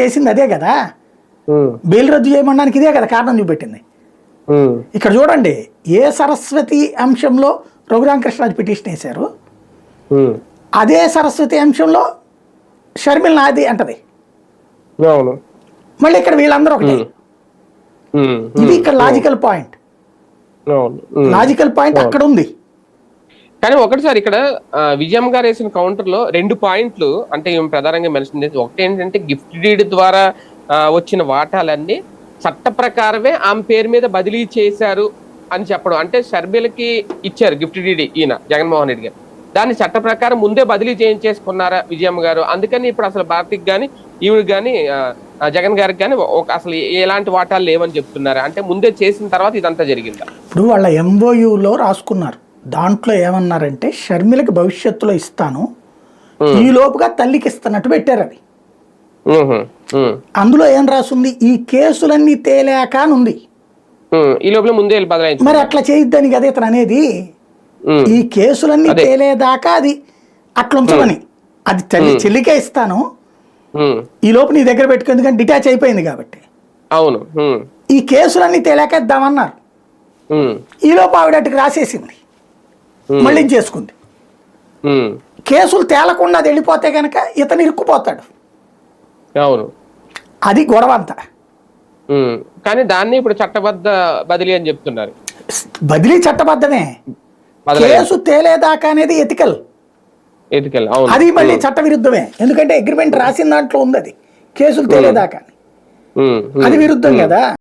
చేసింది అదే కదా? బెయిల్ రద్దు చేయమనడానికి ఇదే కదా కారణం చూపెట్టింది. ఇక్కడ చూడండి ఏ సరస్వతి అంశంలో రఘురామ కృష్ణరాజు పిటిషన్ వేశారు? అదే సరస్వతి అంశంలో షర్మిల నాది అంటది మళ్ళీ ఇక్కడ వీళ్ళందరూ ఒకటే. ఇది ఇక్కడ లాజికల్ పాయింట్. లాజికల్ పాయింట్ అక్కడ ఉంది. కానీ ఒకటి సార్ ఇక్కడ విజయమ్మ విజయం గారు వేసిన కౌంటర్లో రెండు పాయింట్లు అంటే ప్రధానంగా మెన్షన్ చేసి ఒకటి ఏంటంటే గిఫ్ట్ డీడ్ ద్వారా వచ్చిన వాటాలన్నీ చట్ట ప్రకారమే ఆమె పేరు మీద బదిలీ చేశారు అని చెప్పడం. అంటే షర్మిలకి ఇచ్చారు గిఫ్ట్ డీడీ ఈయన జగన్మోహన్ రెడ్డి గారు. దాన్ని చట్ట ప్రకారం ముందే బదిలీ చేయించేసుకున్నారా విజయమ్మ గారు? అందుకని ఇప్పుడు అసలు భారతికి కానీ ఈవిడికి కానీ జగన్ గారికి కానీ ఒక అసలు ఎలాంటి వాటాలు లేవని చెప్తున్నారు. అంటే ముందే చేసిన తర్వాత ఇదంతా జరిగిందా? ఇప్పుడు వాళ్ళ ఎంఓయూలో రాసుకున్నారు. దాంట్లో ఏమన్నారంటే షర్మిలకి భవిష్యత్తులో ఇస్తాను ఈ లోపుగా తల్లికి ఇస్తున్నట్టు పెట్టారు అది. అందులో ఏం రాసుంది? ఈ కేసులన్నీ తేలాక అని ఉంది. ఈ లోపల ముందే మరి అట్లా చేయొద్దని కదా ఇతను అనేది. ఈ కేసులన్నీ. తేలేదాకా అది అట్లా ఉంచమని అది తల్లి చెల్లికే ఇస్తాను. ఈ లోపు నీ దగ్గర పెట్టుకో ఎందుకంటే డిటాచ్ అయిపోయింది కాబట్టి. అవును. ఈ కేసులన్నీ తేలాక ఇద్దామన్నారు. ఈ లోపు ఆవిడ అటుకు రాసేసింది. మళ్ళీ చేసుకుంది. కేసులు తేలకుండా అది వెళ్ళిపోతే కనుక ఇతను ఇరుక్కుపోతాడు. అవును. అది గొడవ అంతా. కానీ దాన్ని ఇప్పుడు చట్టబద్ధ బదిలీ అని చెప్తున్నారు. బదిలీ చట్టబద్ధమే. కేసు తేలేదాకా అనేది ఎతికల్ ఎతికెళ్ళి అవును. అది మళ్ళీ చట్ట విరుద్ధమే ఎందుకంటే అగ్రిమెంట్ రాసిన దాంట్లో ఉంది అది. కేసులు తేలేదాకా. అది విరుద్ధం కదా.